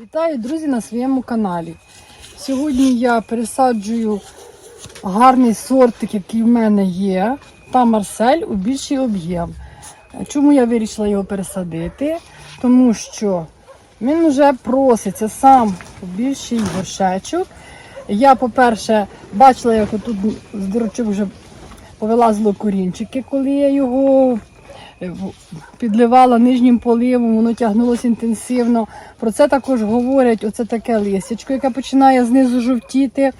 Вітаю, друзі, на своєму каналі. Сьогодні я пересаджую гарний сортик, який в мене є, та Марсель у більший об'єм. Чому я вирішила його пересадити? Тому що він вже проситься сам у більший горшечок. Я, по-перше, бачила, як отут з дирочок вже повилазило корінчики, коли я його підливала нижнім поливом, воно тягнулося інтенсивно. Про це також говорять оце таке листячко, яке починає знизу жовтіти.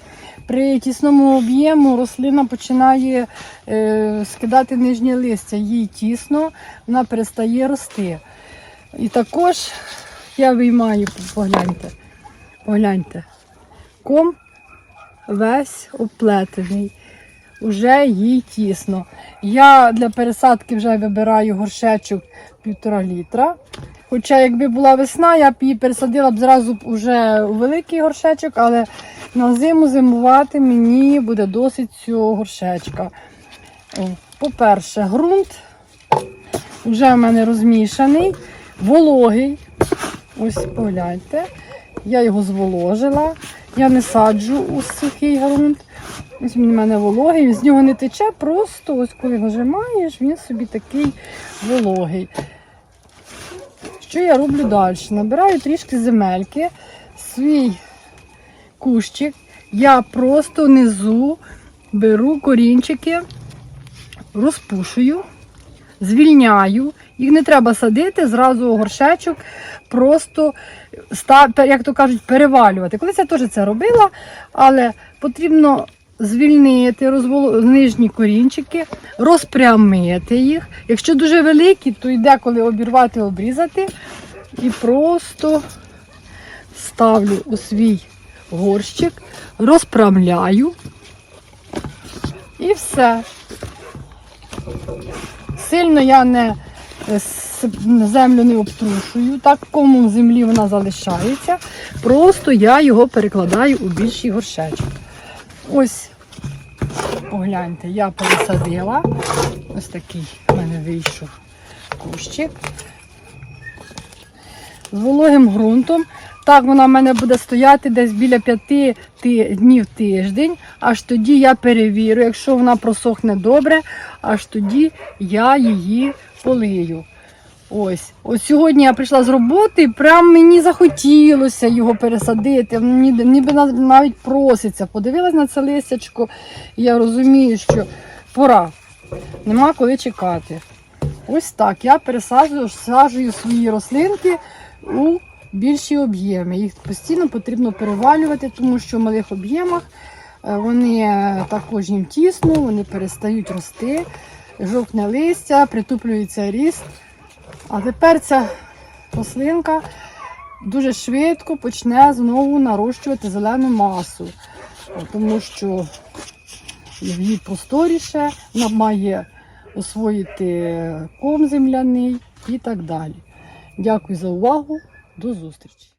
При тісному об'єму рослина починає е, скидати нижнє листя. Їй тісно, вона перестає рости. І також я виймаю, погляньте, погляньте, ком весь оплетений. Уже їй тісно. Я для пересадки вже вибираю горшечок півтора літра. Хоча, якби була весна, я б її пересадила б зразу б уже у великий горшечок, але на зиму зимувати мені буде досить цього горшечка. По-перше, ґрунт вже в мене розмішаний, вологий. Ось погляньте. Я його зволожила. Я не саджу у сухий ґрунт. Ось він у мене вологий, з нього не тече, просто ось коли нажимаєш, він собі такий вологий. Що я роблю далі? Набираю трішки земельки, свій кущик. Я просто внизу беру корінчики, розпушую, звільняю. Їх не треба садити зразу у горшечок, просто як то кажуть, перевалювати. Колись я теж це робила, але потрібно звільнити розвол... нижні корінчики, розпрямити їх. Якщо дуже великі, то йде коли обірвати, обрізати. І просто ставлю у свій горщик, розпрямляю. І все. Сильно я не е, землю не обтрушую, так кому в землі вона залишається. Просто я його перекладаю у більший горшечок. Ось, погляньте, я пересадила. Ось такий в мене вийшов кущик. З вологим ґрунтом. Так, вона в мене буде стояти десь біля п'яти днів тиждень. Аж тоді я перевірю, якщо вона просохне добре, аж тоді я її полию. Ось, ось сьогодні я прийшла з роботи, і прям мені захотілося його пересадити. Ніби навіть проситься. Подивилась на це листячко, і я розумію, що пора. Нема коли чекати. Ось так. Я пересаджую свої рослинки у більші об'єми. Їх постійно потрібно перевалювати, тому що в малих об'ємах е, вони також їм тісно, вони перестають рости, жовтне листя, притуплюється ріст. А тепер ця рослинка дуже швидко почне знову нарощувати зелену масу, тому що їй просторіше, вона має освоїти ком земляний і так далі. Дякую за увагу. До зустрічі!